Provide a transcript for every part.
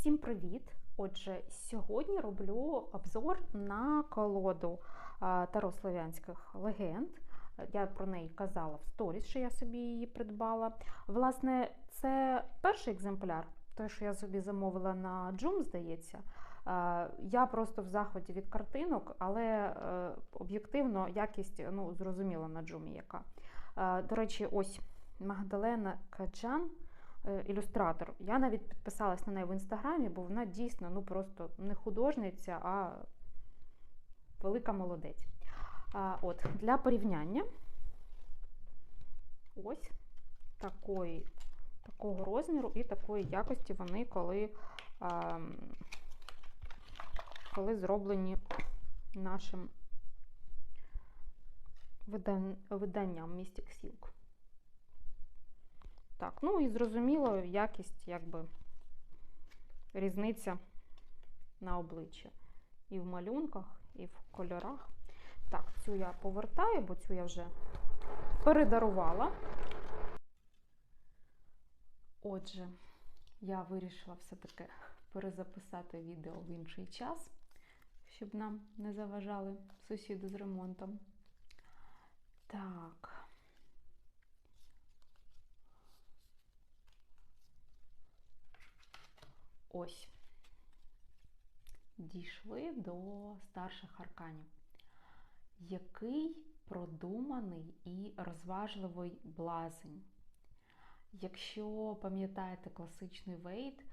Всім привіт! Отже, сьогодні роблю обзор на колоду Таро Слов'янських легенд. Я про неї казала в сторіс, що я собі її придбала. Власне, це перший екземпляр, той, що я собі замовила на Джум, здається. Я просто в захваті від картинок, але е, об'єктивно якість ну, зрозуміла на Джумі яка. До речі, ось Магдалена Каджан е, ілюстратор. Я навіть підписалась на неї в інстаграмі, бо вона дійсно ну просто не художниця, а велика молодець. А, От, Для порівняння ось такої, такого розміру і такої якості вони, коли, а, коли зроблені нашим виданням Mystic Silk. Так, ну і зрозуміло, якість, якби різниця на обличчя. І в малюнках, і в кольорах. Так, цю я повертаю, бо цю я вже передарувала. Отже, я вирішила все-таки перезаписати відео в інший час, щоб нам не заважали сусіди з ремонтом. Так. Ось. Дійшли до старших арканів. Який продуманий і розважливий блазень. Якщо пам'ятаєте класичний вейт,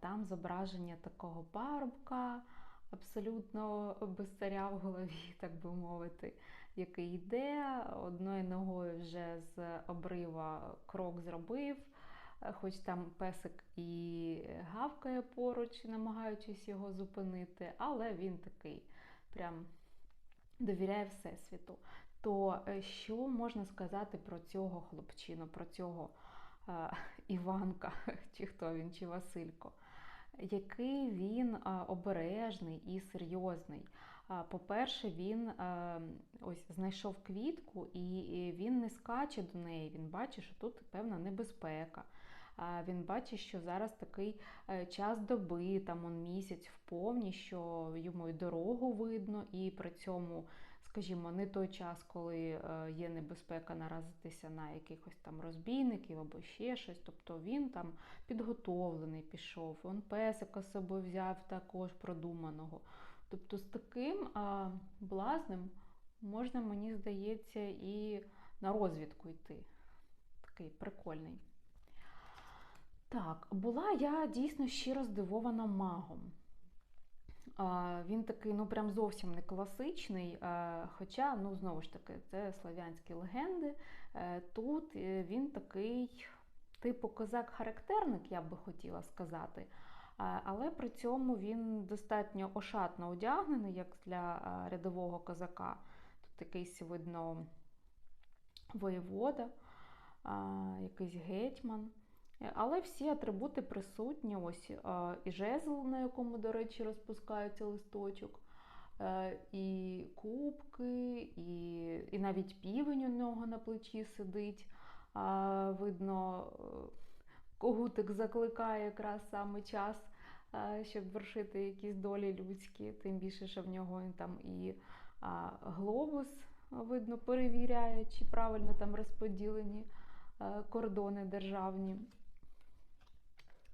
там зображення такого парубка, абсолютно без царя в голові, так би мовити, який йде, одною ногою вже з обрива крок зробив, хоч там песик і гавкає поруч, намагаючись його зупинити, але він такий прям довіряє Всесвіту. То е, що можна сказати про цього хлопчину, про цього е, Іванка, чи хто він, чи Василько? Який він обережний і серйозний. По-перше, він ось знайшов квітку, і він не скаче до неї. Він бачить, що тут певна небезпека. Він бачить, що зараз такий е, час доби, там он місяць в повні, що йому й дорогу видно, і при цьому, скажімо, не той час, коли е, є небезпека наразитися на якихось там розбійників або ще щось. Тобто він там підготовлений пішов, он песика з собою взяв також продуманого. Тобто з таким а, блазнем можна, мені здається, і на розвідку йти. Такий прикольний. Так, була я дійсно щиро здивована магом. Він такий, ну прям зовсім не класичний. Хоча, ну, знову ж таки, це славянські легенди. Е, тут е, він такий, типу козак-характерник, я би хотіла сказати. Але при цьому він достатньо ошатно одягнений, як для рядового козака. Тут якийсь, видно, воєвода, якийсь гетьман. Е, але всі атрибути присутні. Ось і жезл, на якому, до речі, розпускається листочок, е, і кубки, і і навіть півень у нього на плечі сидить. Видно, е, когутик закликає якраз саме час, щоб вершити якісь долі людські, тим більше, що в нього там і глобус, видно, перевіряє, чи правильно там розподілені кордони державні.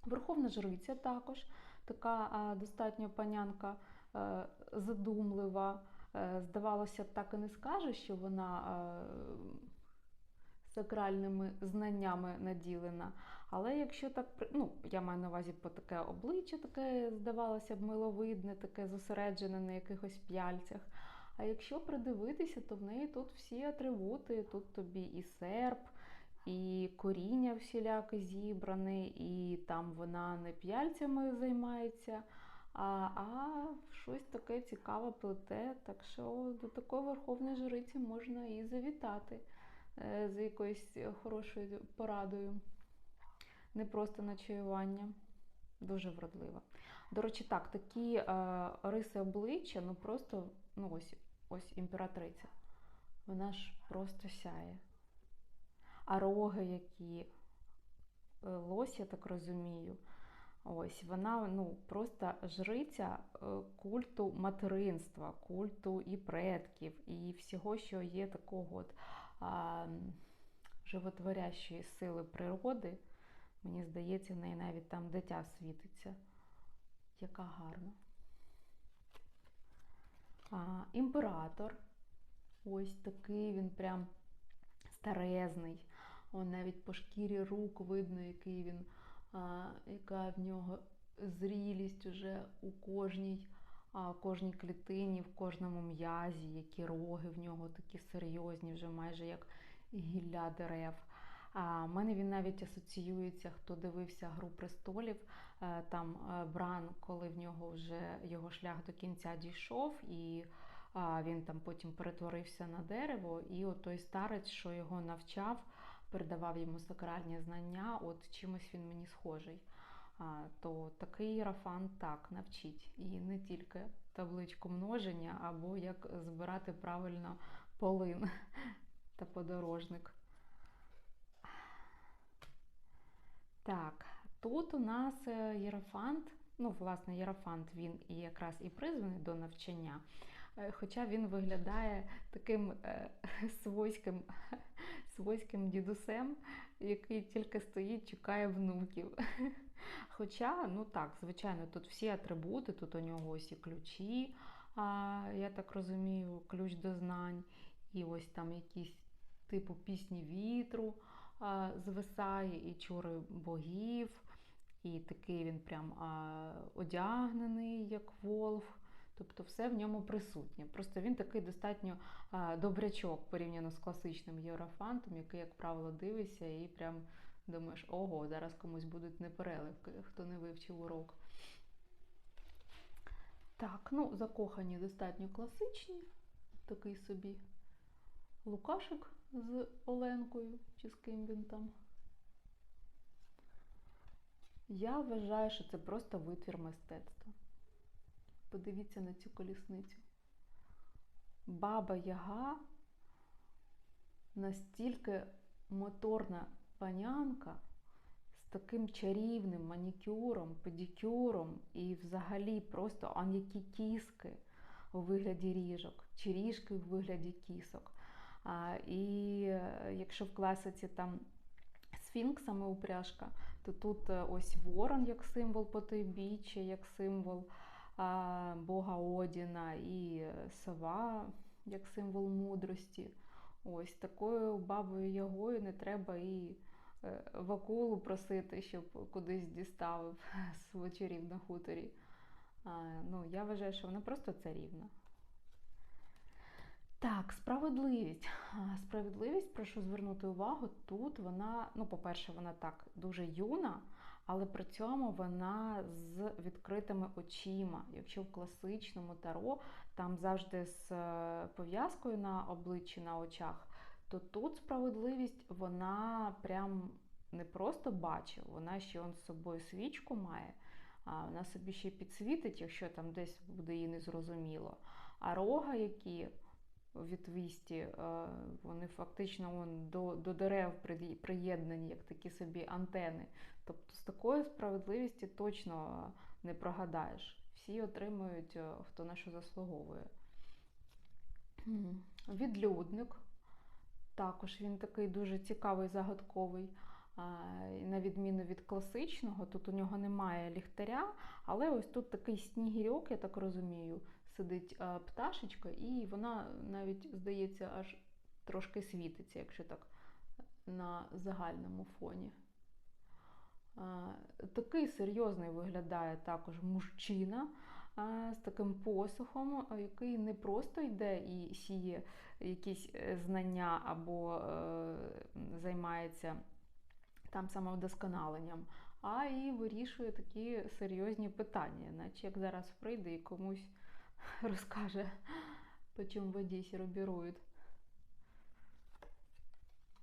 Верховна жриця також така достатньо панянка е, задумлива. Е, здавалося, так і не скаже, що вона е, сакральними знаннями наділена. Але якщо так, ну, я маю на увазі по таке обличчя, таке, здавалося б, миловидне, таке зосереджене на якихось п'яльцях. А якщо придивитися, то в неї тут всі атрибути, тут тобі і серп, і коріння всіляке зібране, і там вона не п'яльцями займається, а а щось таке цікаве плете. Так що до такої верховної жриці можна і завітати е, з якоюсь хорошою порадою. Не просто ночуювання. Дуже вродлива. До речі, так, такі е, риси обличчя, ну просто ну ось ось імператриця. Вона ж просто сяє а роги які, е, лось, я так розумію. Ось вона ну, просто жриця е, культу материнства, культу і предків, і всього, що є такого от а, животворящої сили природи. Мені здається, в неї навіть там дитя світиться. Яка гарна. А, Імператор. Ось такий він прям старезний. Он навіть по шкірі рук видно, який він, а, яка в нього зрілість уже у кожній а, кожній клітині, в кожному м'язі, які роги в нього такі серйозні, вже майже як гілля дерев. А в мене він навіть асоціюється, хто дивився Гру престолів. Е, там е, Бран, коли в нього вже його шлях до кінця дійшов, і він там потім перетворився на дерево, і от той старець, що його навчав, передавав йому сакральні знання, от чимось він мені схожий. То такий Єрофан так навчить. І не тільки табличку множення, або як збирати правильно полин та подорожник. Так, тут у нас е, Єрофант, ну, власне, Єрофант він і якраз і призваний до навчання, хоча він виглядає таким е, свойським, свойським дідусем, який тільки стоїть, чекає внуків. Хоча, ну так, звичайно, тут всі атрибути, тут у нього ось і ключі, я так розумію, ключ до знань, і ось там якісь типу пісні вітру звисає, і чури богів, і такий він прям одягнений, як волф. Тобто все в ньому присутнє. Просто він такий достатньо добрячок порівняно з класичним єврофантом, який, як правило, дивишся і прям думаєш, ого, зараз комусь будуть непереливки, хто не вивчив урок. Так, ну, закохані достатньо класичні, такий собі Лукашик з Оленкою, чи з ким він там. Я вважаю, що це просто витвір мистецтва. Подивіться на цю колісницю. Баба Яга настільки моторна панянка з таким чарівним манікюром, педикюром і взагалі просто а кіски у вигляді ріжок, чи ріжки у вигляді кісок. А, І е, якщо в класиці там сфінкс саме упряжка, то тут е, ось ворон як символ потойбіччя, як символ Бога Одіна, і е, сова як символ мудрості. Ось такою бабою ягою не треба і вакулу просити, щоб кудись діставив з вечорів на хуторі. Ну, Я вважаю, що вона просто царівна. Так, справедливість. Справедливість, прошу звернути увагу, тут вона, ну, по-перше, вона так дуже юна, але при цьому вона з відкритими очима. Якщо в класичному таро там завжди з е, пов'язкою на обличчі, на очах, то тут справедливість, вона прям не просто бачить, вона ще он з собою свічку має, а вона собі ще підсвітить, якщо там десь буде їй незрозуміло. А рога, які відвісті, е, вони фактично до до дерев приєднані, як такі собі антени. Тобто з такою справедливістю точно не прогадаєш. Всі отримують, е, хто на що заслуговує. Відлюдник. Також він такий дуже цікавий, загадковий. На відміну від класичного, тут у нього немає ліхтаря, але ось тут такий снігірьок, я так розумію, сидить пташечка, і вона навіть, здається, аж трошки світиться, якщо так на загальному фоні. Такий серйозний виглядає також мужчина з таким посухом, який не просто йде і сіє якісь е, знання або е, займається там самовдосконаленням, а і вирішує такі серйозні питання, наче як зараз прийде і комусь розкаже, по чому в Одесі робірують.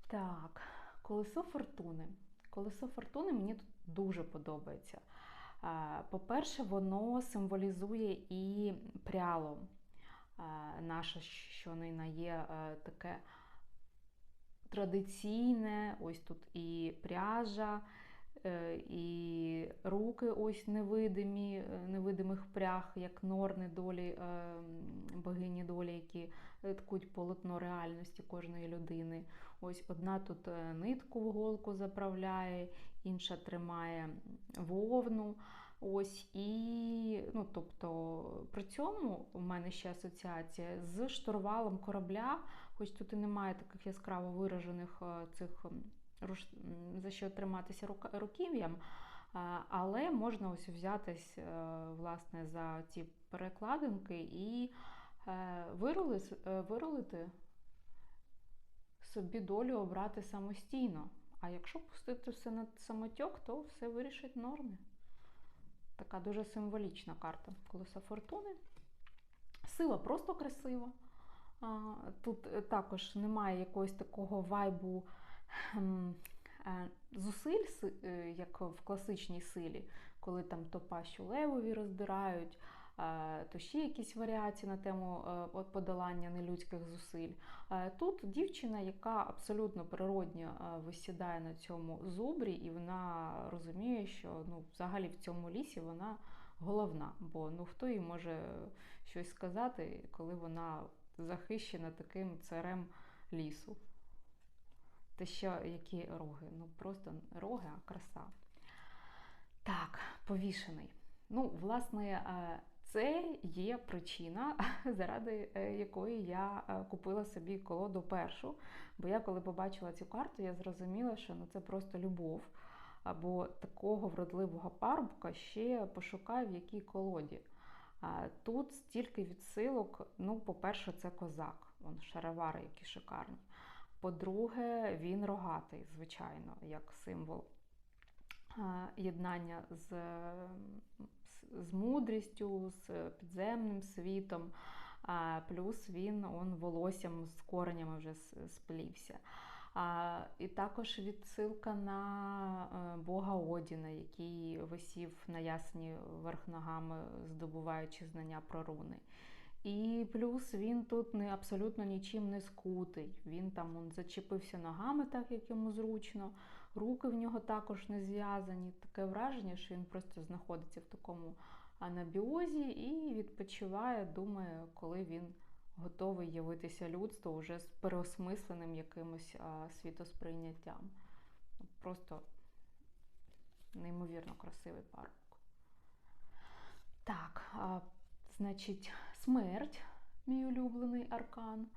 Так, колесо фортуни. Колесо фортуни мені тут дуже подобається. По-перше, воно символізує і пряло наше, що не є таке традиційне, ось тут і пряжа, е, і руки ось невидимі, е, невидимих прях, як норни долі, е, богині долі, які ткуть полотно реальності кожної людини. Ось одна тут е, нитку в голку заправляє, інша тримає вовну. Ось і, ну, тобто, при цьому у мене ще асоціація з штурвалом корабля, хоч тут і немає таких яскраво виражених е, цих за що триматися руків'ям, е, але можна ось взятись власне за ці перекладинки і вирулити собі долю обрати самостійно. А якщо пустити все на самотьок, то все вирішить норми. Така дуже символічна карта колеса фортуни. Сила просто красива. Тут е, також немає якогось такого вайбу е, зусиль, е, як в класичній силі, коли там то пащу левові роздирають, то ще якісь варіації на тему е, подолання нелюдських зусиль. Тут дівчина, яка абсолютно природньо е, висідає на цьому зубрі, і вона розуміє, що ну, взагалі в цьому лісі вона головна, бо ну, хто їй може щось сказати, коли вона захищена таким царем лісу. Та що які роги? Ну просто роги, а краса. Так, повішений. Ну, власне, е, це є причина, заради е, якої я е, купила собі колоду першу. Бо я, коли побачила цю карту, я зрозуміла, що ну, це просто любов. Або такого вродливого парубка ще пошукаю в якій колоді. Тут стільки відсилок, ну, по-перше, це козак, Вон шаровари, які шикарні. По-друге, він рогатий, звичайно, як символ єднання з з мудрістю, з підземним світом, плюс він он волоссям з коренями вже сплівся. А, І також відсилка на е, Бога Одіна, який висів на ясні верх ногами, здобуваючи знання про руни. І плюс він тут не абсолютно нічим не скутий. Він там он, зачепився ногами, так як йому зручно, руки в нього також не зв'язані. Таке враження, що він просто знаходиться в такому анабіозі і відпочиває, думає, коли він готовий явитися людству вже з переосмисленим якимось світосприйняттям. Просто неймовірно красивий парубок. Так, а, значить, смерть, мій улюблений аркан.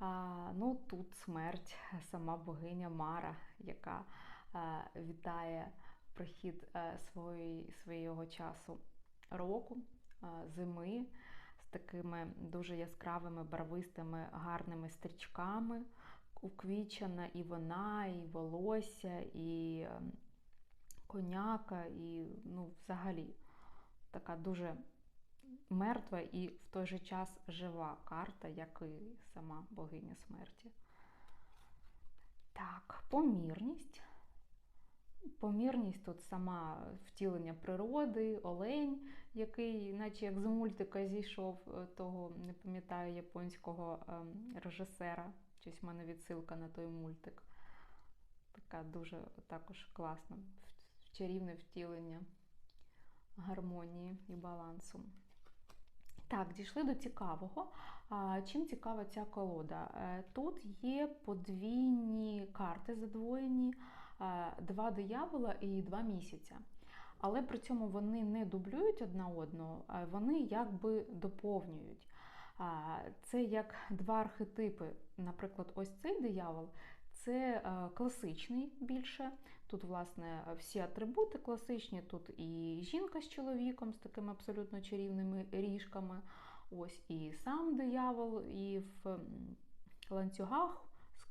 А, Ну, Тут смерть, сама богиня Мара, яка вітає прихід а, свої, свого часу року, зими з такими дуже яскравими, барвистими, гарними стрічками. Уквічена і вона, і волосся, і коняка, і ну, взагалі така дуже мертва і в той же час жива карта, як і сама богиня смерті. Так, помірність. Помірність тут сама втілення природи, олень, який, наче як з мультика зійшов е, того, не пам'ятаю, японського ем, режисера. Щось в мене відсилка на той мультик. Така дуже також класна, чарівне втілення гармонії і балансу. Так, дійшли до цікавого. Чим цікава ця колода? Е, тут є подвійні карти задвоєні, два диявола і два місяця. Але при цьому вони не дублюють одна одного, вони якби доповнюють. Це як два архетипи. Наприклад, ось цей диявол це е, класичний більше. Тут, власне, всі атрибути класичні, тут і жінка з чоловіком, з такими абсолютно чарівними ріжками. Ось і сам диявол, і в ланцюгах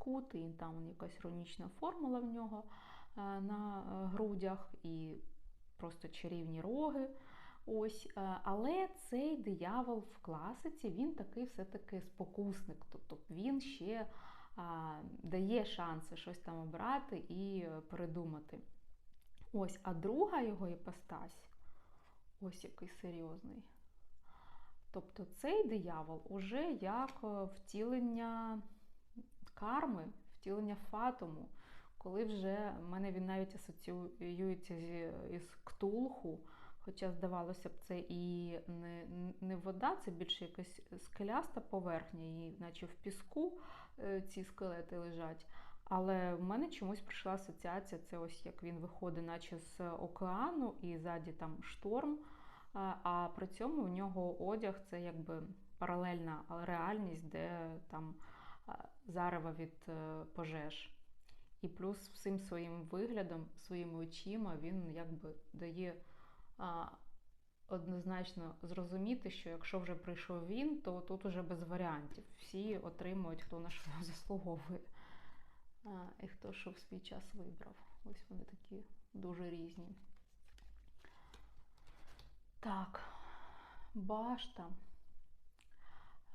скут, і там якась рунічна формула в нього е, на е, грудях, і просто чарівні роги. Ось, Але цей диявол в класиці, він такий все-таки спокусник. Тобто він ще дає шанси щось там обрати і е, передумати. Ось, а друга його іпостась, ось який серйозний. Тобто цей диявол уже як е, втілення карми, втілення фатуму, коли вже в мене він навіть асоціюється із ктулху, хоча, здавалося б, це і не не вода, це більше якась скеляста поверхня, і наче в піску е, ці скелети лежать. Але в мене чомусь прийшла асоціація, це ось як він виходить, наче з океану, і ззаді там шторм. А при цьому в нього одяг це якби паралельна реальність, де там зарева від е, пожеж. І плюс всім своїм виглядом, своїми очима він якби дає а, однозначно зрозуміти, що якщо вже прийшов він, то тут уже без варіантів. Всі отримують, хто на що заслуговує. А, І хто що в свій час вибрав. Ось вони такі дуже різні. Так, башта.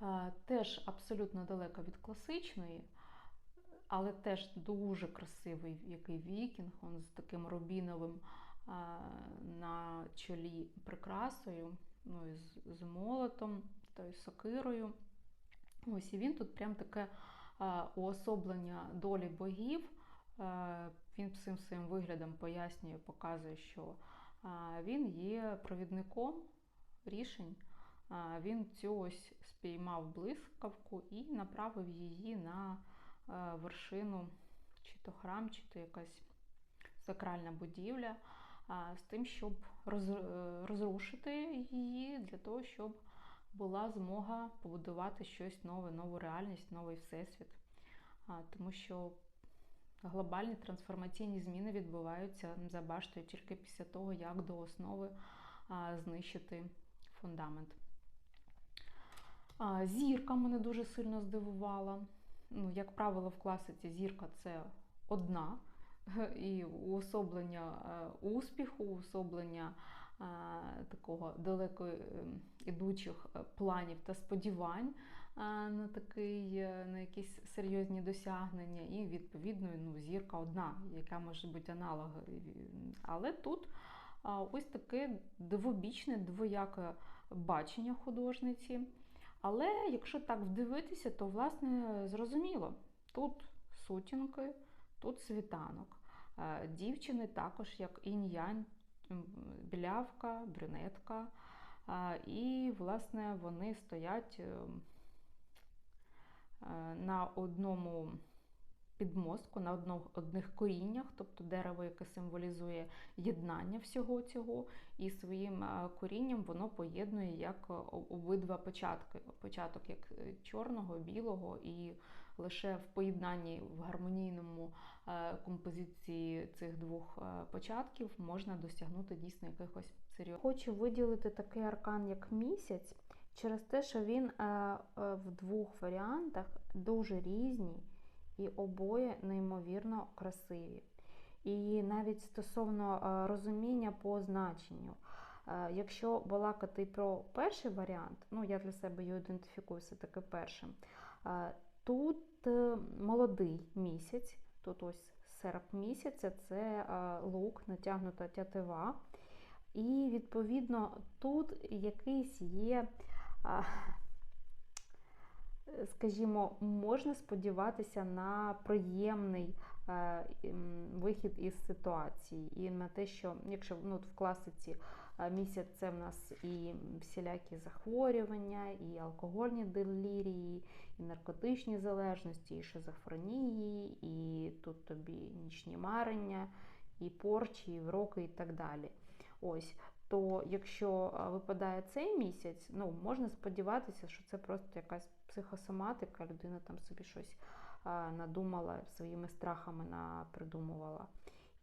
А, теж абсолютно далека від класичної але теж дуже красивий який вікінг, он з таким рубіновим на чолі прикрасою, ну і з, з молотом, тою сокирою. Ось і він тут прям таке уособлення долі богів. Він всім своїм виглядом пояснює, показує, що він є провідником рішень. Він цю ось спіймав блискавку і направив її на Е, вершину, чи то храм, чи то якась сакральна будівля, з тим, щоб е, розрушити її для того, щоб була змога побудувати щось нове, нову реальність, новий всесвіт. Тому що глобальні трансформаційні зміни відбуваються за баштою тільки після того, як до основи знищити фундамент. Зірка мене дуже сильно здивувала ну, як правило, в класиці зірка це одна, і уособлення е, успіху, уособлення е, такого далеко ем, ідучих е, планів та сподівань на такий, на якісь серйозні досягнення, і, відповідно, ну, зірка одна, яка може бути аналог. Але тут ось таке дивобічне, двояке бачення художниці. Але якщо так вдивитися, то власне зрозуміло, тут сутінки, тут світанок. Е, дівчини також, як інь-янь, білявка, брюнетка. Е, і, власне, вони стоять е, на одному підмостку, на одних коріннях, тобто дерево, яке символізує єднання всього цього, і своїм е, корінням воно поєднує як е, обидва початки: початок як е, чорного, білого, і лише в поєднанні в гармонійному композиції цих двох початків можна досягнути дійсно якихось серйозних. Хочу виділити такий аркан, як місяць, через те, що він в двох варіантах дуже різні і обоє неймовірно красиві. І навіть стосовно е, розуміння по значенню. Е, якщо балакати про перший варіант, ну я для себе його ідентифікую все-таки першим. Е, тут молодий місяць, тут ось серп місяця це лук, натягнута тятива. І, відповідно, тут якийсь є скажімо, можна сподіватися на приємний е, вихід із ситуації, і на те, що якщо ну, в класиці е, місяць це в нас і всілякі захворювання, і алкогольні делірії, і наркотичні залежності, і шизофренії, і тут тобі нічні марення, і порчі, і вроки, і так далі. Ось то якщо випадає цей місяць, ну можна сподіватися, що це просто якась психосоматика, людина там собі щось надумала, своїми страхами придумувала.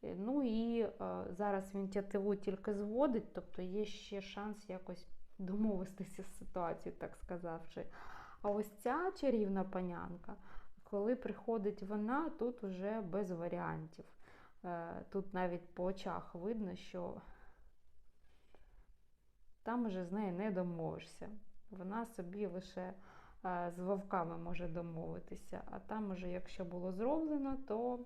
Е, ну і зараз він тятиву тільки зводить, тобто є ще шанс якось домовитися з ситуацією, так сказавши. А ось ця чарівна панянка, коли приходить вона, тут вже без варіантів. Е, тут навіть по очах видно, що там вже з нею не домовишся. Вона собі лише з вовками може домовитися, а там уже, якщо було зроблено, то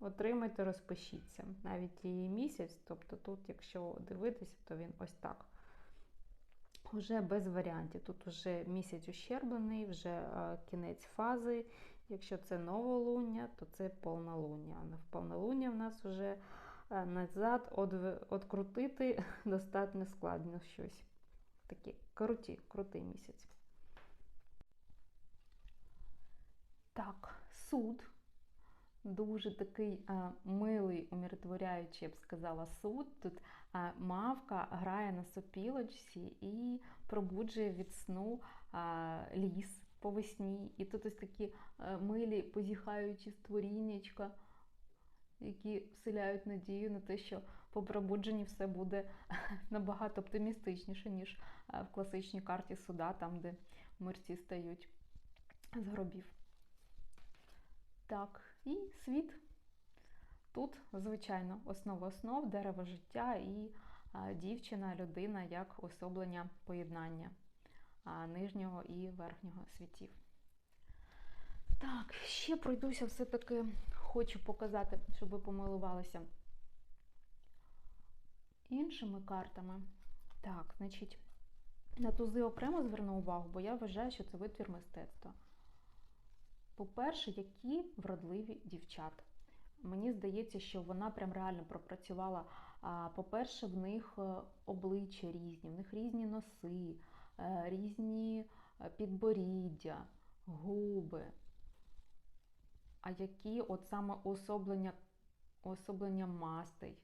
отримайте, розпишіться. Навіть її місяць, тобто тут, якщо дивитися, то він ось так. Вже без варіантів. Тут вже місяць ущерблений, вже кінець фази Якщо це новолуння, то це повнолуння. А в повнолуння в нас вже е, назад одв- открутити достатньо складно щось. Такі круті, крутий місяць. Так, суд. Дуже такий а, милий, умиротворяючий, я б сказала, суд. Тут а, мавка грає на сопілочці і пробуджує від сну а, ліс по весні. І тут ось такі а, милі, позіхаючі створіннячка, які вселяють надію на те, що по пробудженні все буде набагато оптимістичніше, ніж в класичній карті суда, там, де мерці стають з гробів. Так, і світ. Тут, звичайно, основа основ, дерево життя і а, дівчина, людина як особлення поєднання нижнього і верхнього світів. Так, ще пройдуся все-таки, хочу показати, щоб ви помилувалися іншими картами. Так, значить, на тузи окремо зверну увагу, бо я вважаю, що це витвір мистецтва. По-перше, які вродливі дівчата. Мені здається, що вона прям реально пропрацювала. По-перше, в них е, обличчя різні, в них різні носи, е, різні е, підборіддя, губи. А які от саме уособлення, уособлення мастей.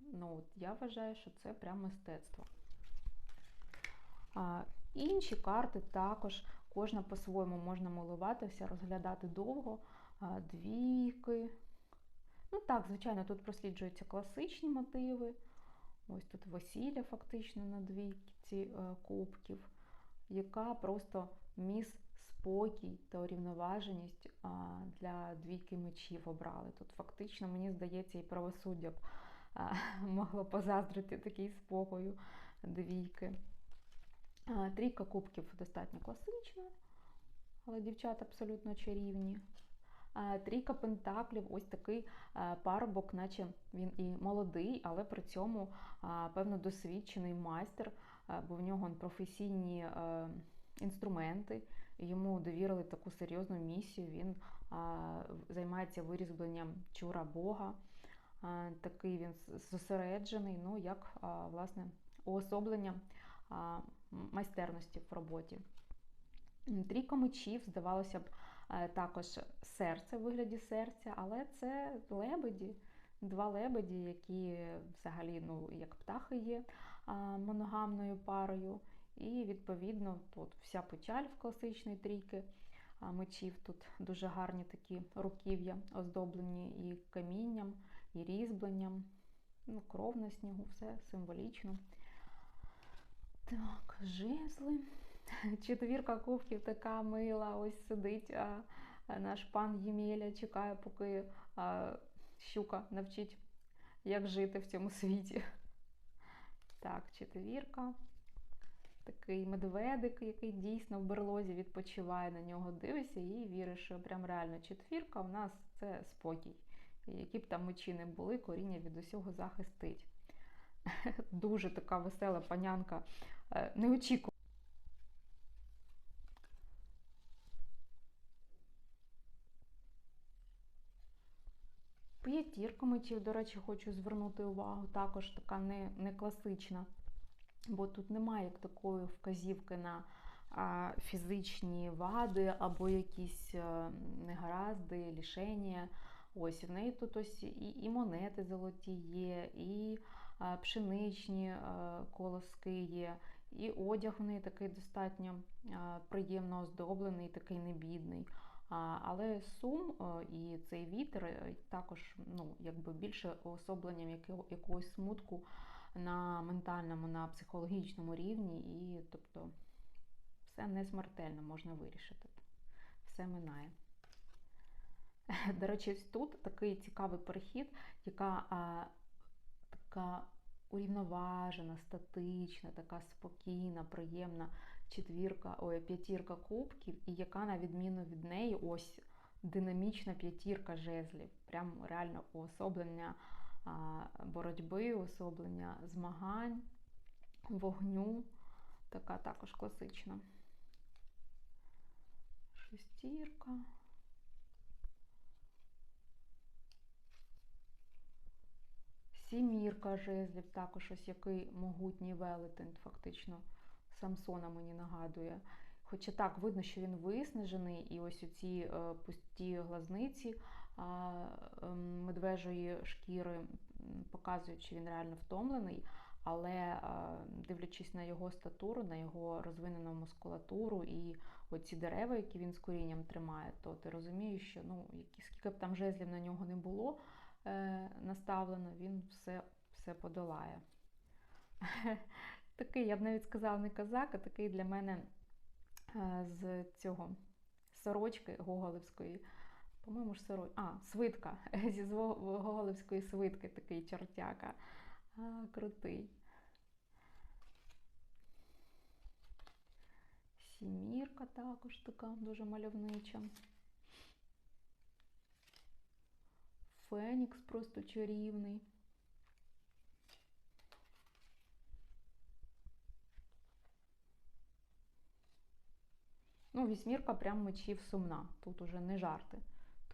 Ну, от я вважаю, що це прям мистецтво. А, Інші карти також кожна по-своєму можна милуватися, розглядати довго. А, Двійки. Ну так, звичайно, тут просліджуються класичні мотиви. Ось тут весілля фактично на двійці е, кубків, яка просто міс спокій та урівноваженість для двійки мечів обрали. Тут фактично, мені здається, і правосуддя б могло позаздрити такий спокою двійки. Трійка кубків достатньо класична, але дівчата абсолютно чарівні. Трійка пентаклів, ось такий парубок, наче він і молодий, але при цьому певно досвідчений майстер, бо в нього професійні е, інструменти. Йому довірили таку серйозну місію. Він а, займається вирізбленням чура Бога. А, Такий він зосереджений, ну як а, власне уособлення а, майстерності в роботі. Трійка мечів, здавалося б, е, також серце в вигляді серця, але це лебеді, два лебеді, які взагалі ну, як птахи є моногамною парою. І, відповідно, тут вся печаль в класичної трійки мечів. Тут дуже гарні такі руків'я, оздоблені і камінням, і різьбленням, ну, кров на снігу, все символічно. Так, жезли. Четвірка кубків така мила. Ось сидить а наш пан Ємеля, чекає, поки а, щука навчить, як жити в цьому світі. Так, четвірка. Такий медведик, який дійсно в берлозі відпочиває на нього, дивишся і віриш, що прям реально четвірка в нас це спокій. І які б там мечі не були, коріння від усього захистить. Дуже така весела панянка, е, неочікувана. П'ятірка мечів, до речі, хочу звернути увагу, також така не, не класична, бо тут немає як такої вказівки на фізичні вади або якісь негаразди, лішення. Ось в неї тут ось і, і монети золоті є, і а, пшеничні а, колоски є, і одяг в неї такий достатньо а, приємно оздоблений, такий небідний. А, Але сум а, і цей вітер е, також ну, якби більше уособленням якого- якогось смутку на ментальному, на психологічному рівні, і тобто все не смертельно можна вирішити. Все минає. До речі, тут такий цікавий перехід, яка а, така урівноважена, статична, така спокійна, приємна четвірка, ой, п'ятірка кубків, і яка, на відміну від неї, ось динамічна п'ятірка жезлів. Прям реально уособлення боротьби, уособлення змагань, вогню. Така також класична. шестірка. Сімірка жезлів, також ось який могутній велетень, фактично Самсона мені нагадує. Хоча так, видно, що він виснажений, і ось оці е, пусті глазниці медвежої шкіри показують, що він реально втомлений. Але е, дивлячись на його статуру, на його розвинену мускулатуру і оці дерева, які він з корінням тримає, то ти розумієш, що ну, скільки б там жезлів на нього не було е, наставлено, він все, все подолає. Такий, я б навіть сказала, не козак, а такий для мене е, з цього сорочки Гоголевської. По-моєму ж сорочка. А, свитка. Зі Гоголевської свитки такий чортяка. А, крутий. Сімірка також така дуже мальовнича. Фенікс просто чарівний. Ну, вісьмірка прям мечів сумна. Тут уже не жарти.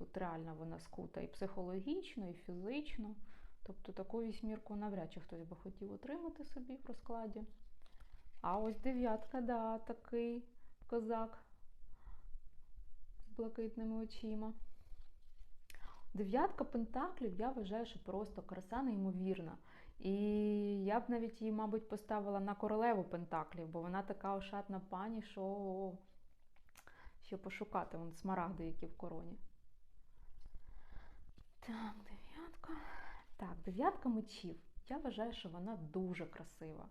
Тут реально вона скута і психологічно, і фізично. Тобто таку вісьмірку навряд чи хтось би хотів отримати собі в розкладі. А ось дев'ятка, да, такий козак з блакитними очима. Дев'ятка пентаклів, я вважаю, що просто краса неймовірна. І я б навіть її, мабуть, поставила на королеву пентаклів, бо вона така ошатна пані, що, що пошукати вон смарагди, які в короні. Так, дев'ятка. Так, дев'ятка мечів. Я вважаю, що вона дуже красива.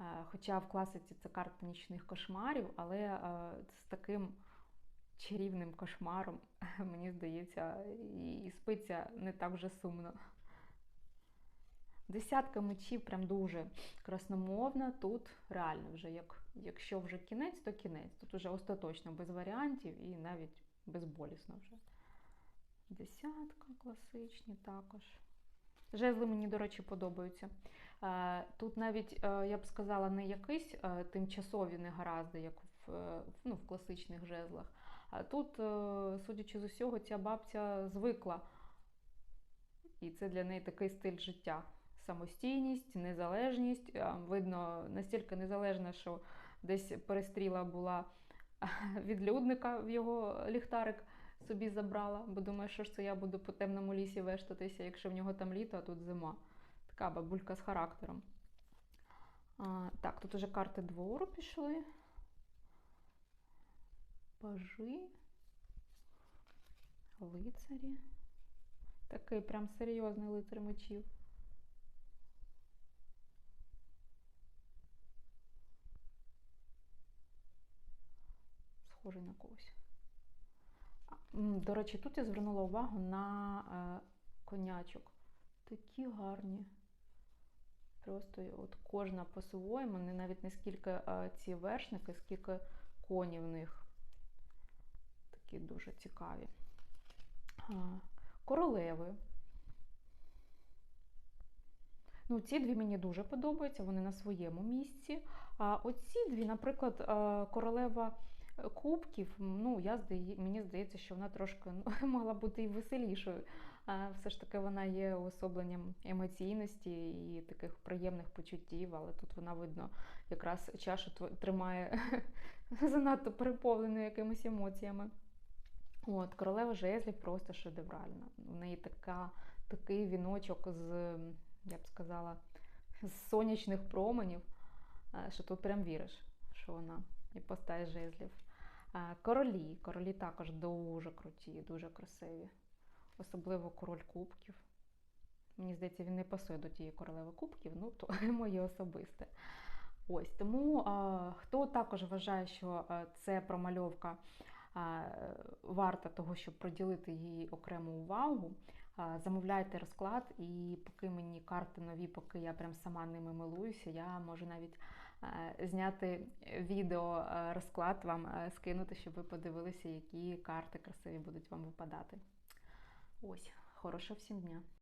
Е, Хоча в класиці це карта нічних кошмарів, але е, з таким чарівним кошмаром, мені здається, і спиться не так вже сумно. Десятка мечів прям дуже красномовна. Тут реально вже, як, якщо вже кінець, то кінець. Тут вже остаточно без варіантів і навіть безболісно вже. Десятка класичні також. Жезли мені, до речі, подобаються. Е, Тут навіть, е, я б сказала, не якісь е, тимчасові негаразди, як в, ну, в класичних жезлах. А тут, судячи з усього, ця бабця звикла. І це для неї такий стиль життя. Самостійність, незалежність. Видно, настільки незалежна, що десь перестріла була відлюдника в його ліхтарик собі забрала, бо думаю, що ж це я буду по темному лісі вештатися, якщо в нього там літо, а тут зима. Така бабулька з характером. А, так, тут уже карти двору пішли. Пажи. Лицарі. Такий прям серйозний лицар мечів. Схожий на когось. До речі, тут я звернула увагу на е, конячок. Такі гарні. Просто от кожна по-своєму, не навіть не скільки е, ці вершники, скільки коні в них. Такі дуже цікаві. Королеви. Ну, ці дві мені дуже подобаються, вони на своєму місці. А оці дві, наприклад, е, королева кубків, ну, я здає, мені здається, що вона трошки ну, могла бути і веселішою. А все ж таки вона є уособленням емоційності і таких приємних почуттів, але тут вона видно якраз чашу тримає занадто переповненою якимись емоціями. От, королева жезлів просто шедевральна. У неї така, такий віночок з, я б сказала, з сонячних променів, е, що тут прям віриш, що вона іпостась жезлів. Королі. Королі також дуже круті, дуже красиві. Особливо король кубків. Мені здається, він не пасує до тієї королеви кубків, ну то моє особисте. Ось тому хто також вважає, що це промальовка варта того, щоб приділити їй окрему увагу, замовляйте розклад, і поки мені карти нові, поки я прям сама ними милуюся, я можу навіть зняти відео е, розклад вам е, скинути, щоб ви подивилися, які карти красиві будуть вам випадати. Ось, хорошого всім дня!